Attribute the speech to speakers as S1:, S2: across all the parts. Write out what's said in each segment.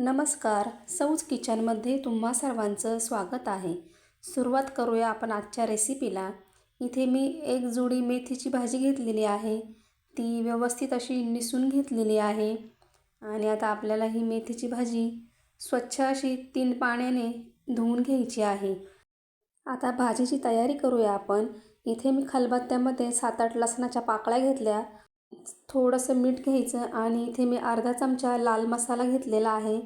S1: नमस्कार. सौज किचनमध्ये तुम्हा सर्वांचं स्वागत आहे. सुरुवात करूया आपण आजच्या रेसिपीला. इथे मी एक जोडी मेथीची भाजी घेतलेली आहे. ती व्यवस्थित अशी निसून घेतलेली आहे. आणि आता आपल्याला ही मेथीची भाजी स्वच्छ अशी तीन पाण्याने धुवून घ्यायची आहे. आता भाजीची तयारी करूया आपण. इथे मी खलबत्त्यामध्ये सात आठ लसणाच्या पाकळ्या घेतल्या. थोडंसं मीठ घ्यायचं आणि इथे मी अर्धा चमचा लाल मसाला घेतलेला आहे.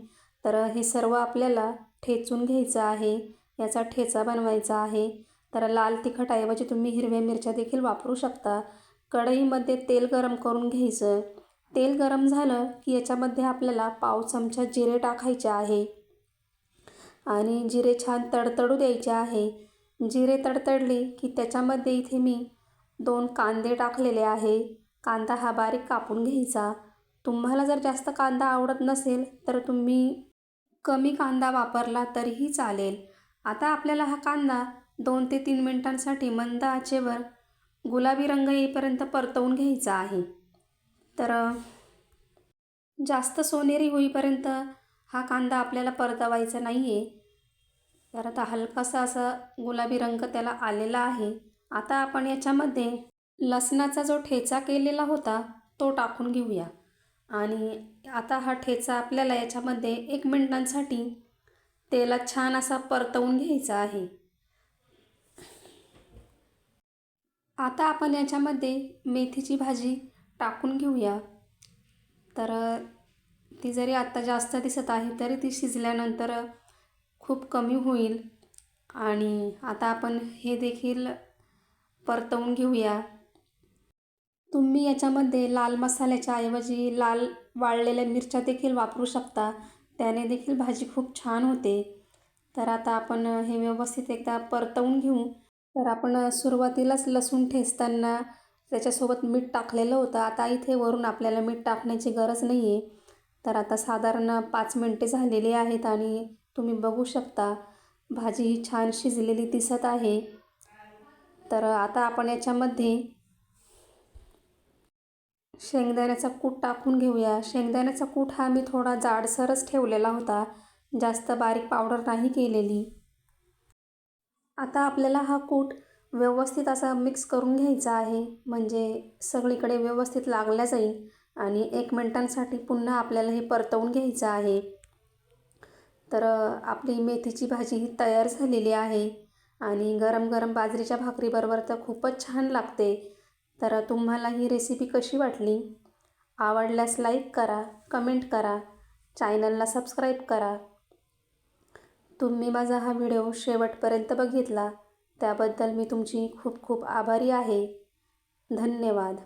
S1: तर हे सर्व आपल्याला ठेचून घ्यायचं आहे. याचा ठेचा बनवायचा आहे. तर लाल तिखटऐवजी तुम्ही हिरव्या मिरच्या देखील वापरू शकता. कढईमध्ये तेल गरम करून घ्यायचं. तेल गरम झालं की याच्यामध्ये आपल्याला पाव चमचा जिरे टाकायचे आहे. आणि जिरे छान तडतडू द्यायचे आहे. जिरे तडतडले की त्याच्यामध्ये इथे मी दोन कांदे टाकलेले आहे. कांदा हा बारीक कापून घ्यायचा. तुम्हाला जर जास्त कांदा आवडत नसेल तर तुम्ही कमी कांदा वापरला तरीही चालेल. आता आपल्याला हा कांदा दोन ते तीन मिनटांसाठी मंद आचेवर गुलाबी रंग येईपर्यंत परतवून घ्यायचा आहे. तर जास्त सोनेरी होईपर्यंत हा कांदा आपल्याला परतवायचा नाही आहे तर आता हलकासा असा गुलाबी रंग त्याला आलेला आहे. आता आपण याच्यामध्ये लसणाचा जो ठेचा केलेला होता तो टाकून घेऊया. आणि आता हा ठेचा आपल्याला याच्यामध्ये एक मिनटांसाठी तेलात छान असा परतवून घ्यायचा आहे. आता आपण याच्यामध्ये मेथीची भाजी टाकून घेऊया. तर ती जरी आत्ता जास्त दिसत आहे तरी ती शिजल्यानंतर खूप कमी होईल. आणि आता आपण हे देखील परतवून घेऊया. तुम्ही याच्यामध्ये लाल मसाल्याच्या ऐवजी लाल वाळलेल्या मिरच्या देखील वापरू शकता. त्याने देखील भाजी खूप छान होते. तर आता आपण हे व्यवस्थित एकदा परतवून घेऊ. तर आपण सुरुवातीलाच लसूण ठेचताना त्याच्यासोबत मीठ टाकलेलं होतं. आता इथे वरून आपल्याला मीठ टाकण्याची गरज नाही आहे तर आता साधारण पाच मिनटे झालेली आहेत आणि तुम्ही बघू शकता भाजी ही छान शिजलेली दिसत आहे. तर आता आपण याच्यामध्ये शेंगदाण्याचा कूट टाकून घेऊया. शेंगदाण्याचा कूट हा मी थोडा जाडसरच ठेवलेला होता. जास्त बारीक पावडर नाही केलेली. आता आपल्याला हा कूट व्यवस्थित असा मिक्स करून घ्यायचा आहे. म्हणजे सगळीकडे व्यवस्थित लागला जाईल आणि एक मिनटांसाठी पुन्हा आपल्याला हे परतवून घ्यायचं आहे. तर आपली मेथीची भाजी ही तयार झालेली आहे आणि गरम गरम बाजरीच्या भाकरीबरोबर तर खूपच छान लागते. तर तुम्हाला ही रेसिपी कशी वाटली? आवडल्यास लाईक करा कमेंट करा चॅनलला सबस्क्राईब करा. तुम्ही माझा हा व्हिडिओ शेवटपर्यंत बघितला त्याबद्दल मी तुमची खूप खूप आभारी आहे. धन्यवाद.